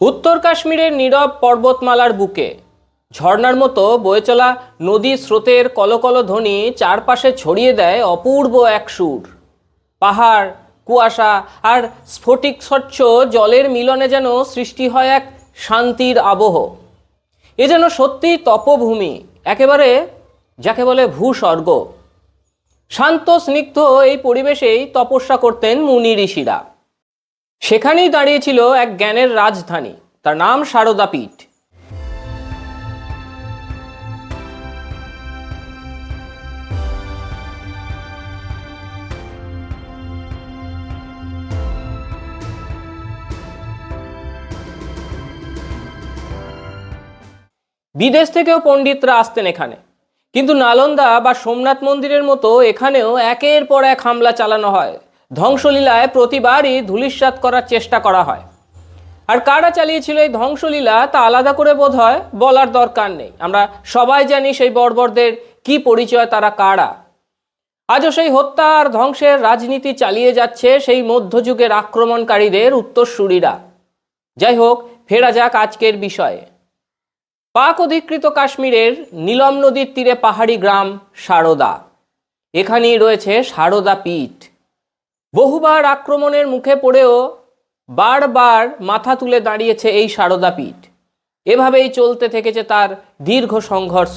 উত্তর কাশ্মীরের নীরব পর্বতমালার বুকে। ঝর্ণার মতো বয়ে চলা নদী স্রোতের কলকল ধ্বনি চারপাশে ছড়িয়ে দেয় অপূর্ব এক সুর। পাহাড়, কুয়াশা আর স্ফটিক স্বচ্ছ জলের মিলনে যেন সৃষ্টি হয় এক শান্তির আবহ। এ যেন সত্যি তপভূমি, একেবারে যাকে বলে ভূস্বর্গ। শান্ত, স্নিগ্ধ এই পরিবেশেই তপস্যা করতেন মুনি ঋষিরা। সেখানেই দাঁড়িয়েছিল এক জ্ঞানের রাজধানী। তার নাম সারদাপীঠ বিদেশ থেকেও পণ্ডিতরা আসতেন এখানে। কিন্তু নালন্দা বা সোমনাথ মন্দিরের মতো এখানেও একের পর এক হামলা চালানো হয়। ধ্বংসলীলায় প্রতিবারই ধূলিসাৎ করার চেষ্টা করা হয়। আর কারা চালিয়েছিল এই ধ্বংসলীলা, তা আলাদা করে বোধ হয় বলার দরকার নেই। আমরা সবাই জানি সেই বর্বরদের কি পরিচয়, তারা কারা। আজও সেই হত্যা আর ধ্বংসের রাজনীতি চালিয়ে যাচ্ছে সেই মধ্যযুগের আক্রমণকারীদের উত্তরসূরিরা। যাই হোক, ফেরা যাক আজকের বিষয়ে। পাক অধিকৃত কাশ্মীরের নীলম নদীর তীরে পাহাড়ি গ্রাম সারদা। এখানেই রয়েছে সারদা পীঠ। বহুবার আক্রমণের মুখে পড়েও বারবার মাথা তুলে দাঁড়িয়েছে এই সারদা পীঠ। এভাবেই চলতে থেকেছে তার দীর্ঘ সংঘর্ষ।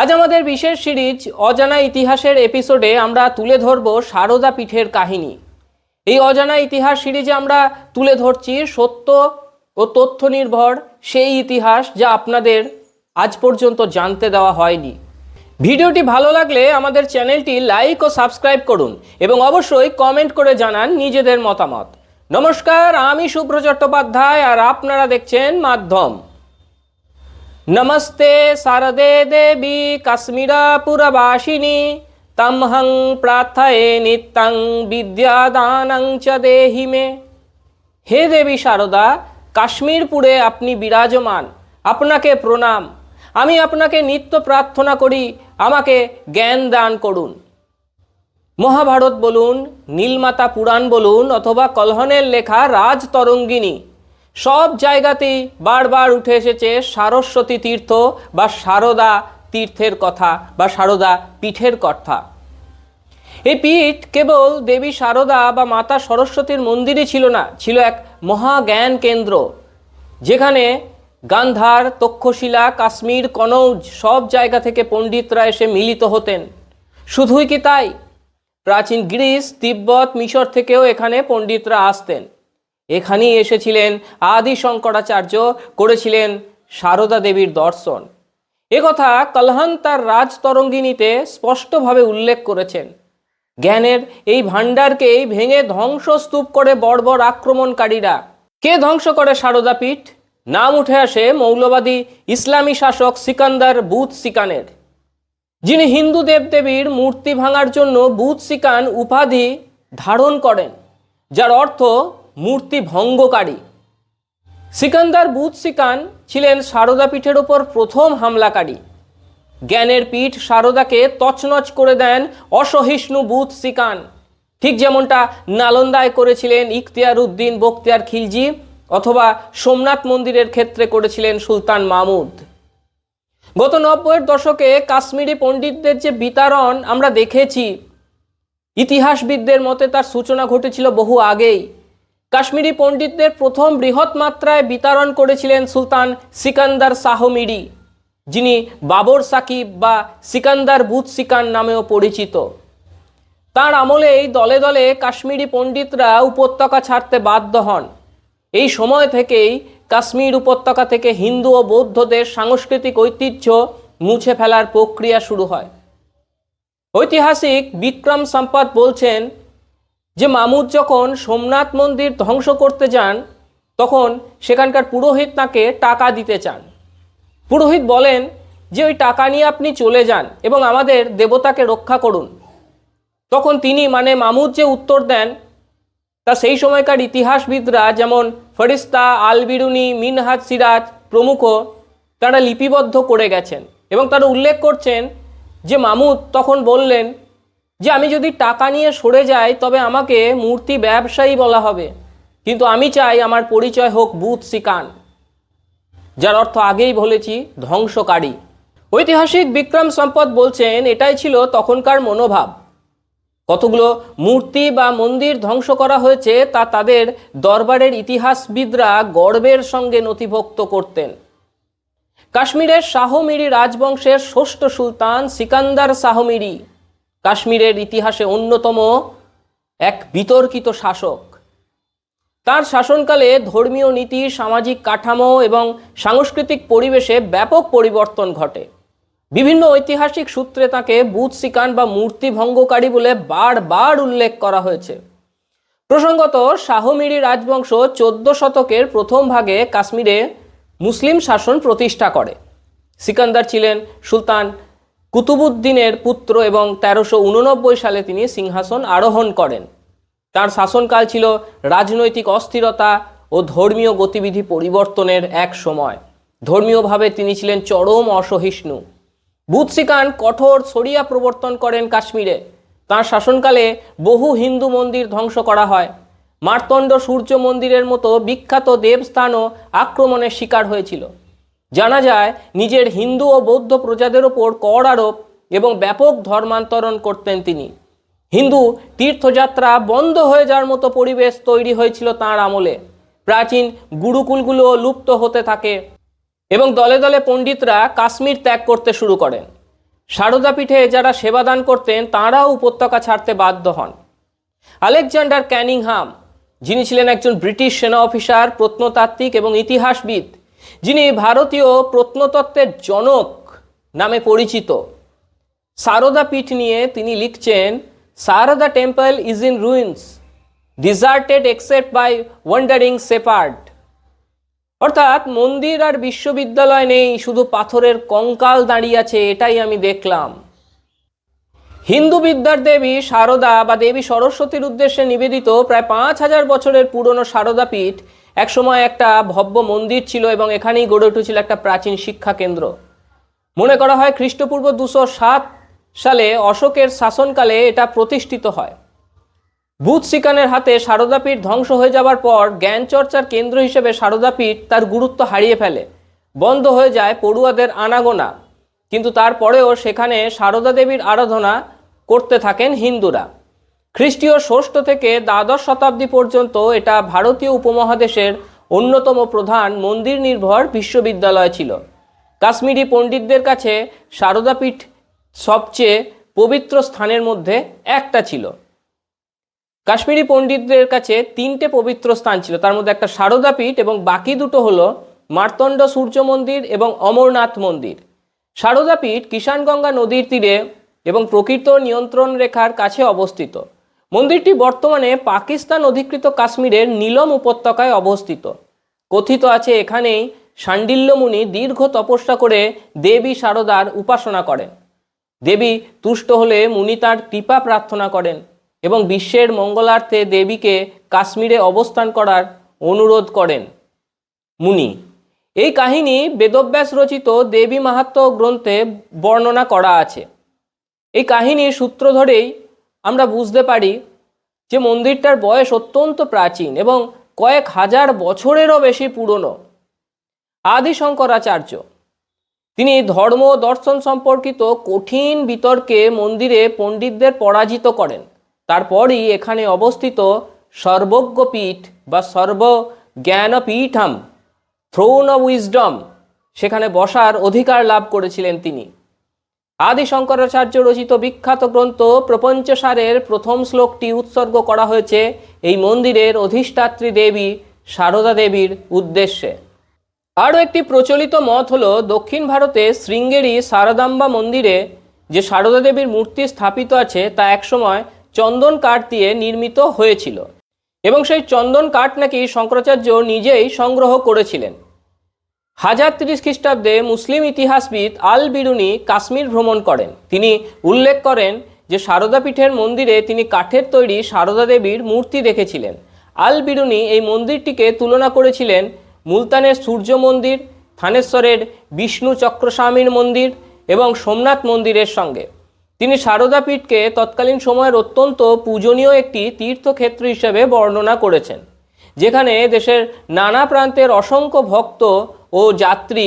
আজ আমাদের বিশেষ সিরিজ অজানা ইতিহাসের এপিসোডে আমরা তুলে ধরব সারদা পীঠের কাহিনী। এই অজানা ইতিহাস সিরিজে আমরা তুলে ধরছি সত্য ও তথ্য নির্ভর সেই ইতিহাস যা আপনাদের আজ পর্যন্ত জানতে দেওয়া হয়নি। ভিডিওটি ভালো লাগলে আমাদের চ্যানেলটি লাইক ও সাবস্ক্রাইব করুন এবং অবশ্যই কমেন্ট করে জানান নিজেদের মতামত। নমস্কার, আমি শুভ্র চট্টোপাধ্যায় আর আপনারা দেখছেন মাধ্যম। নমস্তে শারদে দেবী কাশ্মীরাপুরবাসিনী তমহং প্রার্থয়ে নিত্যং বিদ্যাদানং চ দেহি মে। হে দেবী শারদা কাশ্মীরপুরে আপনি বিরাজমান। আপনাকে প্রণাম। আমি আপনাকে নিত্য প্রার্থনা করি, আমাকে জ্ঞান দান করুন। মহাভারত বলুন, নীলমাতা পুরাণ বলুন, অথবা কলহনের লেখা রাজতরঙ্গিনী সব জায়গাতেই বারবার উঠে এসেছে সারস্বতী তীর্থ বা সারদা তীর্থের কথা বা সারদা পীঠের কথা। এই পীঠ কেবল দেবী সারদা বা মাতা সরস্বতীর মন্দিরই ছিল না, ছিল এক মহাজ্ঞান কেন্দ্র, যেখানে গান্ধার, তক্ষশিলা, কাশ্মীর, কনৌজ সব জায়গা থেকে পণ্ডিতরা এসে মিলিত হতেন। শুধুই কি তাই? প্রাচীন গ্রিস, তিব্বত, মিশর থেকেও এখানে পণ্ডিতরা আসতেন। এখানেই এসেছিলেন আদি শঙ্করাচার্য, করেছিলেন সারদা দেবীর দর্শন। একথা কলহান তার রাজতরঙ্গিনীতে স্পষ্টভাবে উল্লেখ করেছেন। জ্ঞানের এই ভাণ্ডারকেই ভেঙে ধ্বংসস্তূপ করে বর্বর আক্রমণকারীরা। কে ধ্বংস করে সারদাপীঠ নাম উঠে আসে মৌলবাদী ইসলামী শাসক সিকান্দার বুথ সিকানের। যিনি হিন্দু দেবদেবীর মূর্তি ভাঙার জন্য বুথ সিকান উপাধি ধারণ করেন, যার অর্থ মূর্তি ভঙ্গকারী। সিকান্দার বুথ সিকান ছিলেন সারদা পীঠের ওপর প্রথম হামলাকারী। জ্ঞানের পীঠ সারদাকে তছনছ করে দেন অসহিষ্ণু বুথ সিকান। ঠিক যেমনটা নালন্দায় করেছিলেন ইখতিয়ার উদ্দিন, বখতিয়ার খিলজি অথবা সোমনাথ মন্দিরের ক্ষেত্রে করেছিলেন সুলতান মামুদ। গত নব্বইয়ের দশকে কাশ্মীরি পণ্ডিতদের যে বিতারণ আমরা দেখেছি, ইতিহাসবিদদের মতে তার সূচনা ঘটেছিল বহু আগেই। কাশ্মীরি পণ্ডিতদের প্রথম বৃহৎ মাত্রায় বিতরণ করেছিলেন সুলতান সিকান্দার শাহমিরি যিনি বাবর সাকিব বা সিকান্দার বুথ সিকান নামেও পরিচিত। তার আমলেই দলে দলে কাশ্মীরি পণ্ডিতরা উপত্যকা ছাড়তে বাধ্য হন। এই সময় থেকেই কাশ্মীর উপত্যকা থেকে হিন্দু ও বৌদ্ধদের সাংস্কৃতিক ঐতিহ্য মুছে ফেলার প্রক্রিয়া শুরু হয়। ঐতিহাসিক বিক্রম সম্পদ বলছেন যে মামুদ যখন সোমনাথ মন্দির ধ্বংস করতে যান, তখন সেখানকার পুরোহিত তাকে টাকা দিতে চান। পুরোহিত বলেন যে, ওই টাকা নিয়ে আপনি চলে যান এবং আমাদের দেবতাকে রক্ষা করুন। তখন তিনি মানে মামুদ যে উত্তর দেন তা সেই সময়কার ইতিহাসবিদরা যেমন ফরিস্তা, আলবিরুনি, মিনহাজ সিরাজ প্রমুখ তারা লিপিবদ্ধ করে গেছেন এবং তারা উল্লেখ করছেন যে মামুদ তখন বললেন যে আমি যদি টাকা নিয়ে সরে যাই তবে আমাকে মূর্তি ব্যবসায়ী বলা হবে। কিন্তু আমি চাই আমার পরিচয় হোক বুথ সিকান, যার অর্থ আগেই বলেছি ধ্বংসকারী। ঐতিহাসিক বিক্রম সম্পদ বলছেন, এটাই ছিল তখনকার মনোভাব। কতগুলো মূর্তি বা মন্দির ধ্বংস করা হয়েছে তা তাদের দরবারের ইতিহাসবিদরা গর্বের সঙ্গে নথিভুক্ত করতেন। কাশ্মীরের শাহমিরি রাজবংশের ষষ্ঠ সুলতান সিকান্দার শাহমিরি, কাশ্মীরের ইতিহাসে অন্যতম এক বিতর্কিত শাসক। তার শাসনকালে ধর্মীয় নীতি, সামাজিক কাঠামো এবং সাংস্কৃতিক পরিবেশে ব্যাপক পরিবর্তন ঘটে। বিভিন্ন ঐতিহাসিক সূত্রে তাকে বুথ সিকান বা মূর্তি ভঙ্গকারী বলে বারবার উল্লেখ করা হয়েছে। প্রসঙ্গত, শাহমিরি রাজবংশ চোদ্দ শতকের প্রথম ভাগে কাশ্মীরে মুসলিম শাসন প্রতিষ্ঠা করে। সিকান্দার ছিলেন সুলতান কুতুবুদ্দিনের পুত্র এবং তেরোশো উননব্বই সালে তিনি সিংহাসন আরোহণ করেন। তার শাসনকাল ছিল রাজনৈতিক অস্থিরতা ও ধর্মীয় গতিবিধি পরিবর্তনের এক সময়। ধর্মীয়ভাবে তিনি ছিলেন চরম অসহিষ্ণু। বুৎসিকান কঠোর ছড়িয়া প্রবর্তন করেন কাশ্মীরে। তার শাসনকালে বহু হিন্দু মন্দির ধ্বংস করা হয়। মার্তণ্ড সূর্য মন্দিরের মতো বিখ্যাত দেবস্থানও আক্রমণের শিকার হয়েছিল। জানা যায়, নিজের হিন্দু ও বৌদ্ধ প্রজাদের ওপর কর আরোপ এবং ব্যাপক ধর্মান্তরণ করতেন তিনি। হিন্দু তীর্থযাত্রা বন্ধ হয়ে যাওয়ার মতো পরিবেশ তৈরি হয়েছিল তাঁর আমলে। প্রাচীন গুরুকুলগুলো লুপ্ত হতে থাকে। এবং দলে দলে পণ্ডিতরা কাশ্মীর ত্যাগ করতে শুরু করেন। সারদাপীঠে যারা সেবাদান করতেন, তাঁরাও উপত্যকা ছাড়তে বাধ্য হন। আলেকজান্ডার ক্যানিংহাম, যিনি ছিলেন একজন ব্রিটিশ সেনা অফিসার, প্রত্নতাত্ত্বিক এবং ইতিহাসবিদ, যিনি ভারতীয় প্রত্নতত্ত্বের জনক নামে পরিচিত। সারদা পীঠ নিয়ে তিনি লিখছেন, Sarada temple is in ruins, deserted except by wandering shepherd অর্থাৎ মন্দির আর বিশ্ববিদ্যালয় নেই, শুধু পাথরের কঙ্কাল দাঁড়িয়ে আছে, এটাই আমি দেখলাম। হিন্দু বিদ্যার দেবী সারদা বা দেবী সরস্বতীর উদ্দেশ্যে নিবেদিত প্রায় পাঁচ হাজার বছরের পুরনো সারদা পীঠ একসময় একটা ভব্য মন্দির ছিল এবং এখানেই গড়ে উঠেছিল একটা প্রাচীন শিক্ষা কেন্দ্র। মনে করা হয় খ্রিস্টপূর্ব দুশো সাত সালে অশোকের শাসনকালে এটা প্রতিষ্ঠিত হয়। বুথ সিকানের হাতে সারদাপীঠ ধ্বংস হয়ে যাবার পর জ্ঞান চর্চার কেন্দ্র হিসেবে সারদাপীঠ তার গুরুত্ব হারিয়ে ফেলে। বন্ধ হয়ে যায় পড়ুয়াদের আনাগোনা। কিন্তু তারপরেও সেখানে সারদা দেবীর আরাধনা করতে থাকেন হিন্দুরা। খ্রিস্টীয় ষষ্ঠ থেকে দ্বাদশ শতাব্দী পর্যন্ত এটা ভারতীয় উপমহাদেশের অন্যতম প্রধান মন্দির নির্ভর বিশ্ববিদ্যালয় ছিল। কাশ্মীরি পণ্ডিতদের কাছে সারদাপীঠ সবচেয়ে পবিত্র স্থানের মধ্যে একটা ছিল। কাশ্মীরি পণ্ডিতদের কাছে তিনটে পবিত্র স্থান ছিল। তার মধ্যে একটা সারদা পীঠ এবং বাকি দুটো হলো মার্তণ্ড সূর্য মন্দির এবং অমরনাথ মন্দির। সারদা পীঠ কিষানগঙ্গা নদীর তীরে এবং প্রকৃত নিয়ন্ত্রণ রেখার কাছে অবস্থিত। মন্দিরটি বর্তমানে পাকিস্তান অধিকৃত কাশ্মীরের নীলম উপত্যকায় অবস্থিত। কথিত আছে এখানেই শাণ্ডিল্য মুনি দীর্ঘ তপস্যা করে দেবী সারদার উপাসনা করেন। দেবী তুষ্ট হলে মুনি তার কৃপা প্রার্থনা করেন। এবং বিশ্বের মঙ্গলার্থে দেবীকে কাশ্মীরে অবস্থান করার অনুরোধ করেন। মুনি, এই কাহিনী বেদব্যাস রচিত দেবী মাহাত্ম্য গ্রন্থে বর্ণনা করা আছে। এই কাহিনীর সূত্র ধরেই আমরা বুঝতে পারি যে মন্দিরটার বয়স অত্যন্ত প্রাচীন এবং কয়েক হাজার বছরেরও বেশি পুরনো। আদি শঙ্করাচার্য তিনি ধর্ম দর্শন সম্পর্কিত কঠিন বিতর্কে মন্দিরে পণ্ডিতদের পরাজিত করেন। তারপরই এখানে অবস্থিত সর্বজ্ঞপীঠ বা সর্বজ্ঞানপীঠম থ্রোন অফ উইজডম সেখানে বসার অধিকার লাভ করেছিলেন তিনি। আদি শঙ্করাচার্য রচিত বিখ্যাত গ্রন্থ প্রপঞ্চসারের প্রথম শ্লোকটি উৎসর্গ করা হয়েছে এই মন্দিরের অধিষ্ঠাত্রী দেবী সারদা দেবীর উদ্দেশ্যে। আরও একটি প্রচলিত মত হল, দক্ষিণ ভারতে শৃঙ্গেরি সারদাম্বা মন্দিরে যে সারদা দেবীর মূর্তি স্থাপিত আছে তা একসময় চন্দন কাঠ দিয়ে নির্মিত হয়েছিল এবং সেই চন্দন কাঠ নাকি শঙ্করাচার্য নিজেই সংগ্রহ করেছিলেন। হাজার তিরিশ খ্রিস্টাব্দে মুসলিম ইতিহাসবিদ আল বিরুনি কাশ্মীর ভ্রমণ করেন। তিনি উল্লেখ করেন যে সারদা পীঠের মন্দিরে তিনি কাঠের তৈরি সারদা দেবীর মূর্তি দেখেছিলেন। আল বিরুনি এই মন্দিরটিকে তুলনা করেছিলেন মুলতানের সূর্য মন্দির, থানেশ্বরের বিষ্ণু চক্রস্বামীর মন্দির এবং সোমনাথ মন্দিরের সঙ্গে। তিনি সারদা পীঠকে তৎকালীন সময়ের অত্যন্ত পূজনীয় একটি তীর্থক্ষেত্র হিসেবে বর্ণনা করেছেন, যেখানে দেশের নানা প্রান্তের অসংখ্য ভক্ত ও যাত্রী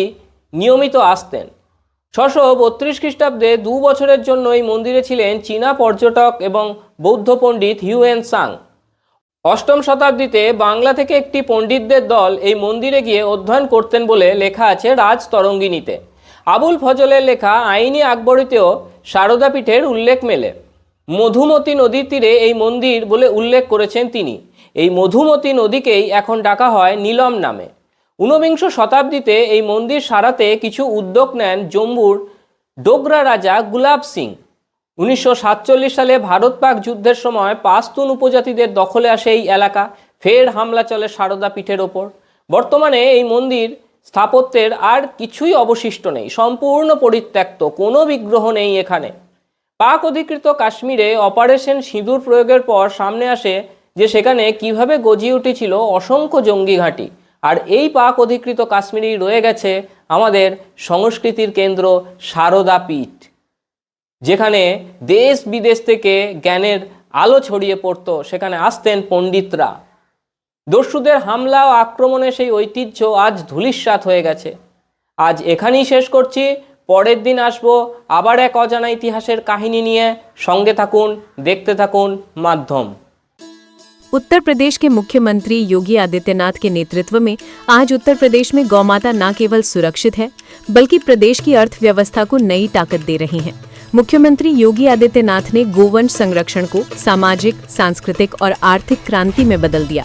নিয়মিত আসতেন। ছশো বত্রিশ খ্রিস্টাব্দে দু বছরের জন্য এই মন্দিরে ছিলেন চীনা পর্যটক এবং বৌদ্ধ পণ্ডিত হিউয়েন সাং। অষ্টম শতাব্দীতে বাংলা থেকে একটি পণ্ডিতদের দল এই মন্দিরে গিয়ে অধ্যয়ন করতেন বলে লেখা আছে রাজ তরঙ্গিনীতে। আবুল ফজলের লেখা আইনি আকবরীতেও সারদা পীঠের উল্লেখ মেলে। মধুমতি নদীর তীরে এই মন্দির বলে উল্লেখ করেছেন তিনি। এই মধুমতি নদীকেই এখন ডাকা হয় নীলম নামে। ঊনবিংশ শতাব্দীতে এই মন্দির সারাতে কিছু উদ্যোগ নেন জম্মুর ডোগরা রাজা গুলাব সিং। উনিশশো সাতচল্লিশ সালে ভারত পাক যুদ্ধের সময় পাস্তুন উপজাতিদের দখলে আসে এই এলাকা। ফের হামলা চলে সারদা পীঠের ওপর। বর্তমানে এই মন্দির স্থাপত্যের আর কিছুই অবশিষ্ট নেই, সম্পূর্ণ পরিত্যক্ত, কোনো বিগ্রহ নেই এখানে। পাক অধিকৃত কাশ্মীরে অপারেশন সিঁদুর প্রয়োগের পর সামনে আসে যে সেখানে কীভাবে গজিয়ে উঠেছিল অসংখ্য জঙ্গি ঘাঁটি। আর এই পাক অধিকৃত কাশ্মীরেই রয়ে গেছে আমাদের সংস্কৃতির কেন্দ্র সারদা পীঠ, যেখানে দেশ বিদেশ থেকে জ্ঞানের আলো ছড়িয়ে পড়তো, সেখানে আসতেন পণ্ডিতরা। দস্যুদের হামলা ও আক্রমণে সেই ঐতিহ্য আজ ধূলিস্যাৎ হয়ে গেছে আজ এখানেই শেষ করছি পরের দিন আসবো আবার এক অজানা ইতিহাসের কাহিনী নিয়ে সঙ্গে থাকুন দেখতে থাকুন মাধ্যম उत्तर प्रदेश के मुख्यमंत्री योगी आदित्यनाथ के नेतृत्व में आज उत्तर प्रदेश में गौमाता न केवल सुरक्षित है बल्कि प्रदेश की अर्थव्यवस्था को नई ताकत दे रही हैं मुख्यमंत्री योगी आदित्यनाथ ने गोवंश संरक्षण को सामाजिक सांस्कृतिक और आर्थिक क्रांति में बदल दिया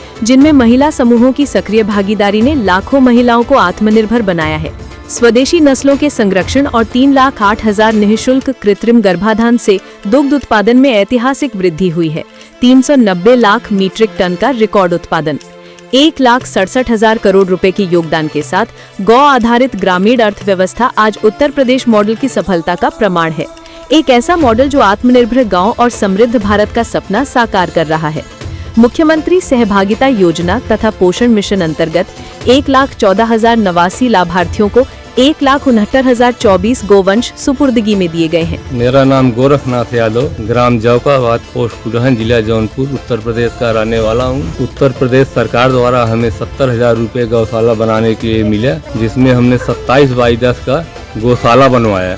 जिनमें महिला समूहों की सक्रिय भागीदारी ने लाखों महिलाओं को आत्मनिर्भर बनाया है। स्वदेशी नस्लों के संरक्षण और तीन लाख आठ हज़ार निःशुल्क कृत्रिम गर्भाधान से दुग्ध उत्पादन में ऐतिहासिक वृद्धि हुई है। 390 लाख मीट्रिक टन का रिकॉर्ड उत्पादन। एक लाख सड़सठ हज़ार करोड़ रुपए के योगदान के साथ गौ आधारित ग्रामीण अर्थव्यवस्था आज उत्तर प्रदेश मॉडल की सफलता का प्रमाण है। एक ऐसा मॉडल जो आत्मनिर्भर गाँव और समृद्ध भारत का सपना साकार कर रहा है। मुख्यमंत्री सहभागिता योजना तथा पोषण मिशन अंतर्गत एक लाख चौदह हज़ार नवासी लाभार्थियों को एक लाख उनहत्तर हज़ार चौबीस गोवंश सुपुर्दगी में दिए गए हैं। मेरा नाम गोरखनाथ यादव, ग्राम जौकाबाद पोस्ट कुडहन, जिला जौनपुर, उत्तर प्रदेश का रहने वाला हूँ। उत्तर प्रदेश सरकार द्वारा हमें सत्तर हज़ार रूपए गौशाला बनाने के लिए मिला, जिसमें हमने सत्ताईस बाई दस का गौशाला बनवाया।